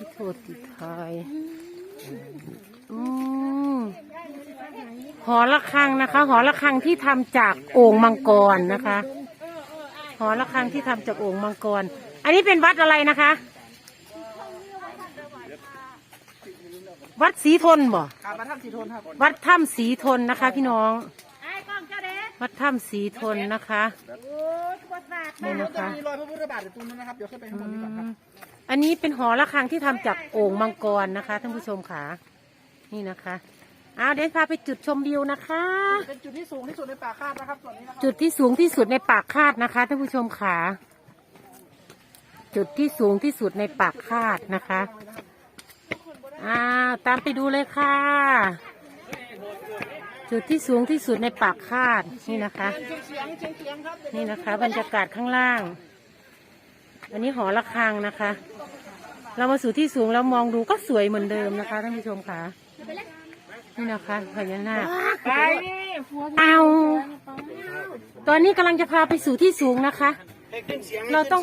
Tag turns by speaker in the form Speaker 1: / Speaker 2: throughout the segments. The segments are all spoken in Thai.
Speaker 1: ที่โทษติดทายอืมหอระฆังนะคะ หอระฆังที่ทำจากโอ่งมังกรนะคะ หอระฆังที่ทำจากโอ่งมังกร อันนี้เป็นวัดอะไรนะคะ วัดศรีทนบ่
Speaker 2: ครับมาทำสีโทนครับ
Speaker 1: วัดถ้ำศรีทนนะคะ พี่น้อง
Speaker 3: ไอ้กล้องเจ้าเด้
Speaker 1: วัดถ้ำศรีทนนะคะ
Speaker 3: โอ้ยขวดบาท
Speaker 1: นี่
Speaker 2: ร
Speaker 1: นะ
Speaker 2: ถจะ
Speaker 1: คะ
Speaker 2: มีรอยพระพุทธบาทอยู่ตรงนั้นนะครับเดี๋ยวขึ้นไปข้างบนนี้ก่อนครับ
Speaker 1: อันนี้เป็นหอระฆังที่ทำจากโอ่งมังกรนะคะท่านผู้ชมค่ะนี่นะคะเอาเดี๋ยวพาไปจุดชมวิวนะคะ
Speaker 2: เป็นจุดที่สูงที่สุดในป่าคาดนะครับส่วนนี้นะครับ
Speaker 1: จุดที่สูงที่สุดในปากคาดนะคะท่านผู้ชมค่ะจุดที่สูงที่สุดในปากคาดนะคะอ่าตามไปดูเลยค่ะ จุดที่สูงที่สุดในปากคาดนี่นะคะ
Speaker 2: เชียงเชียงเชียงเชียงครับ
Speaker 1: นี่นะคะ บรรยากาศข้างล่าง อันนี้หอระฆังนะคะ เรามาสู่ที่สูงแล้วมองดูก็สวยเหมือนเดิมนะคะท่านผู้ชมค่ะนี่นะคะพญานาค
Speaker 2: ไป
Speaker 1: เอาตอนนี้กำลังจะพาไปสู่ที่สูงนะคะ
Speaker 2: เรา
Speaker 1: ต้อง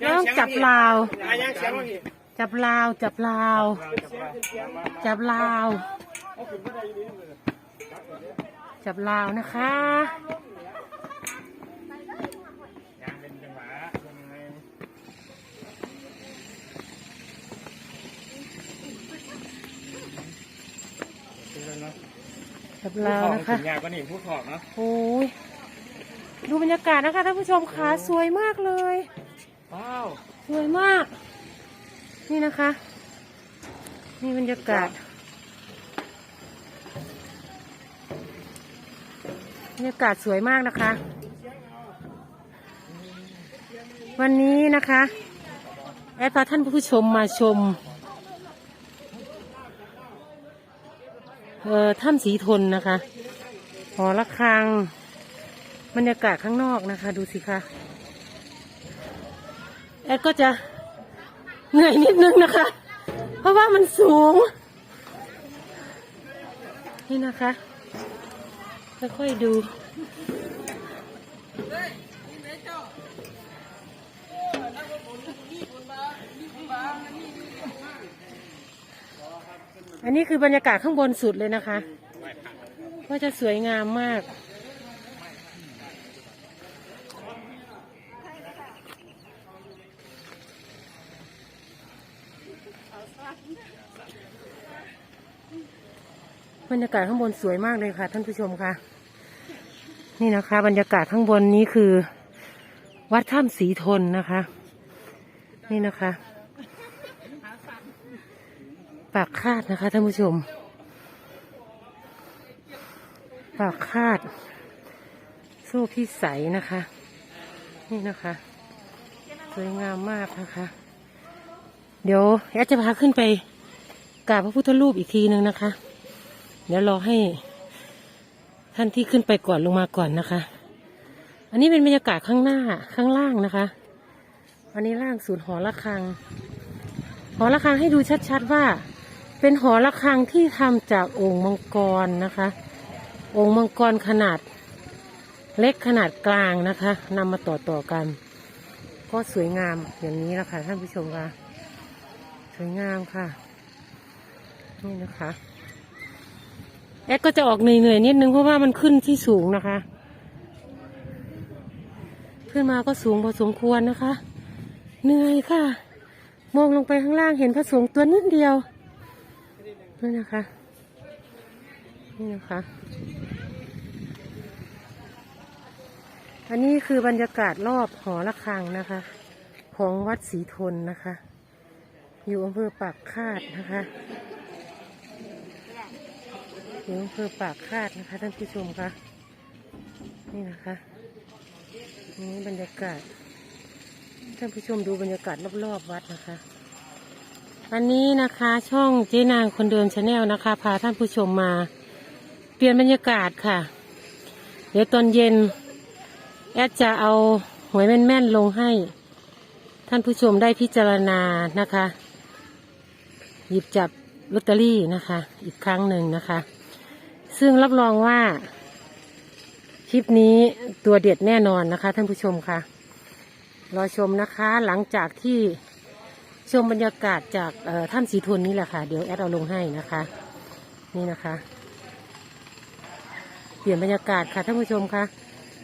Speaker 1: เราต้องจับลาว
Speaker 2: อะยังเสียงว่าพี่
Speaker 1: จับลาว จับลาว จับลาว จับลาวนะคะ จับลาวนะคะ
Speaker 2: ยากกว่านี่ผู้ขอบเนาะ
Speaker 1: โอ้ยดูบรรยากาศนะคะท่านผู้ชมค่ะสวยมากเลย
Speaker 2: ว้าว
Speaker 1: สวยมาก นี่นะคะ นี่บรรยากาศบรรยากาศสวยมากนะคะ วันนี้นะคะแอดพาท่านผู้ชมมาชม เอ่อถ้ำสีทนนะคะหอระฆังบรรยากาศข้างนอกนะคะ ดูสิคะแอดก็จะเหนื่อยนิดนึงนะคะ เพราะว่ามันสูง นี่นะคะค่อยๆดู อันนี้คือบรรยากาศข้างบนสุดเลยนะคะ ก็จะสวยงามมาก บรรยากาศข้างบนสวยมากเลยค่ะ ท่านผู้ชมค่ะ นี่นะคะ บรรยากาศข้างบนนี้คือ วัดถ้ำสีทนนะคะ นี่นะคะ ปากคาดนะคะท่านผู้ชม ปากคาด โซ่พิสัยนะคะ นี่นะคะ สวยงามมากนะคะ เดี๋ยวแอดจะพาขึ้นไปกราบพระพุทธรูปอีกทีหนึ่งนะคะ เดี๋ยวรอให้ท่านที่ขึ้นไปก่อนลงมาก่อนนะคะ อันนี้เป็นบรรยากาศข้างหน้าข้างล่างนะคะ อันนี้ล่างศูนย์หอระฆัง หอระฆังให้ดูชัดๆว่า เป็นหอระฆังที่ทำจากโอ่งมังกรนะคะโอ่งมังกรขนาดเล็กขนาดกลางนะคะนำมาต่อต่อกัน ก็สวยงามอย่างนี้นะคะท่านผู้ชมค่ะ สวยงามค่ะ นี่นะคะแอดก็จะออกเหนื่อยๆนิดนึงเพราะว่ามันขึ้นที่สูงนะคะ ขึ้นมาก็สูงพอสมควรนะคะ เหนื่อยค่ะ มองลงไปข้างล่างเห็นพระสงฆ์ตัวนิดเดียว นี่นะคะ นี่นะคะ อันนี้คือบรรยากาศรอบหอระฆังนะคะ ของวัดศรีทนนะคะ อยู่อำเภอปากคาดนะคะอยู่อำเภอปากคาดนะคะ ท่านผู้ชมคะนี่นะคะนี่บรรยากาศ ท่านผู้ชมดูบรรยากาศรอบๆวัดนะคะ อันนี้นะคะช่องเจ๊นางคนเดิมชาแนลนะคะ พาท่านผู้ชมมา เปลี่ยนบรรยากาศค่ะ เดี๋ยวตอนเย็น แอดจะเอาหวยแม่นๆลงให้ ท่านผู้ชมได้พิจารณานะคะ หยิบจับลอตเตอรี่นะคะ อีกครั้งหนึ่งนะคะ ซึ่งรับรองว่า คลิปนี้ตัวเด็ดแน่นอนนะคะ ท่านผู้ชมค่ะรอชมนะคะหลังจากที่ ชมบรรยากาศจากถ้ำสีทนนี่แหละค่ะ เดี๋ยวแอดเอาลงให้นะคะ นี่นะคะ เปลี่ยนบรรยากาศค่ะท่านผู้ชมคะ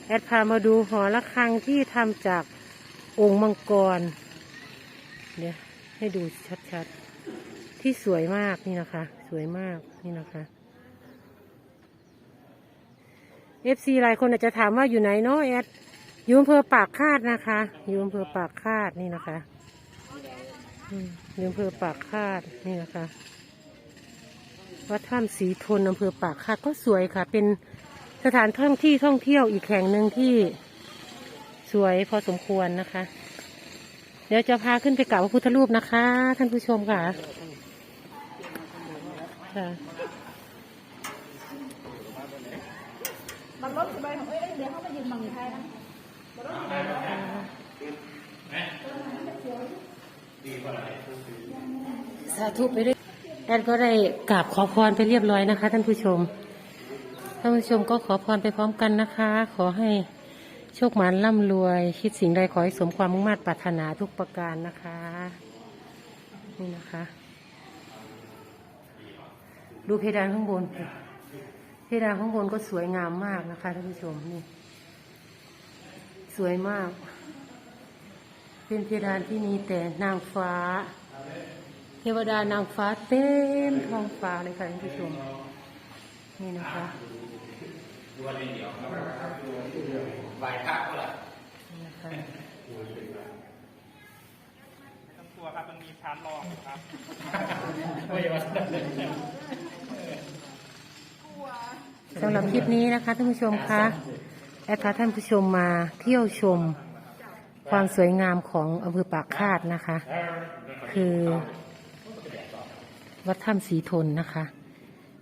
Speaker 1: แอดพามาดูหอระฆังที่ทำจากองค์มังกร เดี๋ยวให้ดูชัดๆ ที่สวยมากนี่นะคะ สวยมากนี่นะคะเอฟซีหลายคนอาจจะถามว่าอยู่ไหนเนาะแอดอยู่อำเภอปากคาดนะคะ อยู่อำเภอปากคาดนี่นะคะ อืมอยู่อำเภอปากคาดนี่นะคะวัดถ้ำสีทนอำเภอปากคาดก็สวยค่ะ เป็นสถานท่องที่ท่องเที่ยวอีกแห่งหนึ่งที่สวยพอสมควรนะคะ เดี๋ยวจะพาขึ้นไปกราบพระพุทธรูปนะคะ ท่านผู้ชมค่ะค่ะ
Speaker 3: มันรถสบายของเอ้ยเดี๋ยวเขามายืนบังไทยนะ
Speaker 1: สา สาธุไปด้วยแอนก็ได้กราบขอพรไปเรียบร้อยนะคะ ท่านผู้ชม ท่านผู้ชมก็ขอพรไปพร้อมกันนะคะ ขอให้โชคหมานร่ำรวย คิดสิ่งใดขอให้สมความมุ่งมั่นปรารถนาทุกประการนะคะ นี่นะคะ ดูเพดานข้างบน เพดานข้างบนก็สวยงามมากนะคะท่านผู้ชมนี่ สวยมาก เป็นเพดานที่มีแต่นางฟ้า เทวดานางฟ้าเต็มท้องฟ้าเลยค่ะท่านผู้ชม นี่นะคะ
Speaker 2: ไหวพระก็ล่ะ
Speaker 1: นี่นะคะ
Speaker 2: ทั้งตัวครับมันมีชั้นรองครับ
Speaker 1: สำหรับคลิปนี้นะคะท่านผู้ชมคะแอดพาท่านผู้ชมมาเที่ยวชม ความสวยงามของอำเภอปากคาดนะคะ คือวัดถ้ำสีทนนะคะ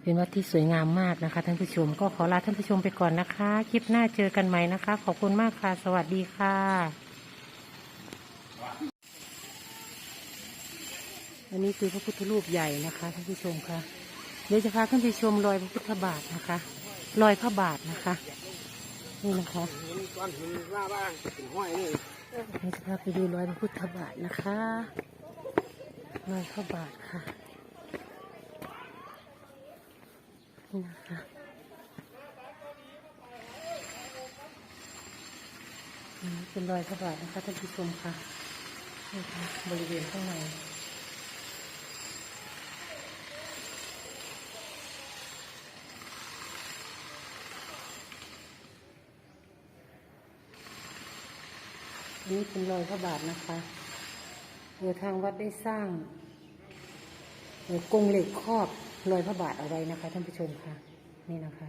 Speaker 1: เป็นวัดที่สวยงามมากนะคะ ท่านผู้ชม ก็ขอลาท่านผู้ชมไปก่อนนะคะ คลิปหน้าเจอกันใหม่นะคะ ขอบคุณมากค่ะ สวัสดีค่ะ อันนี้คือพระพุทธรูปใหญ่นะคะท่านผู้ชมค่ะ เดี๋ยวจะพาขึ้นไปชมรอยพระพุทธบาทนะคะ รอยพระบาทนะคะ นี่นะคะ
Speaker 2: ก้อนหินล่าบ้างเป็นห้อยนี่
Speaker 1: เดี๋ยวจะพาไปดูรอยพระพุทธบาทนะคะรอยพระบาทค่ะ นี่นะคะนี่เป็นรอยพระบาทนะคะท่านผู้ชมค่ะนี่ค่ะบริเวณข้างใน อันนี้เป็นรอยพระบาทนะคะเออทางวัดได้สร้างเออกรงเหล็กครอบรอยพระบาทเอาไว้นะคะท่านผู้ชมค่ะ นี่นะคะ